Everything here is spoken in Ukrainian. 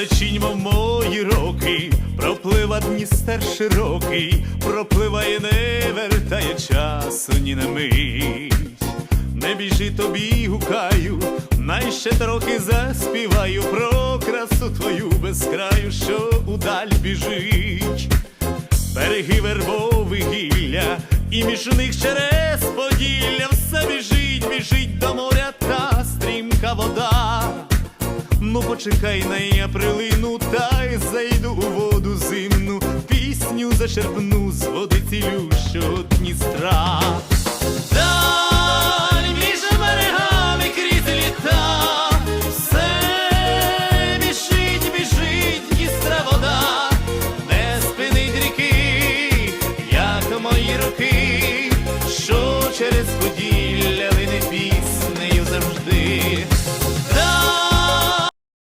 далечінь, мої роки, проплива Дністер широкий, пропливає, не вертає часу ні на мить. Не біжи тобі, гукаю, най ще трохи заспіваю про красу твою безкраю, що удаль біжить. Береги вербови гілля, і між них через Ну почекай на я прилину, та й зайду у воду зимну, пісню зачерпну з води цілющого Дністра. Даль між берегами крізь літа, все біжить, біжить Дністра вода, не спинить ріки, як мої руки, що через поділля.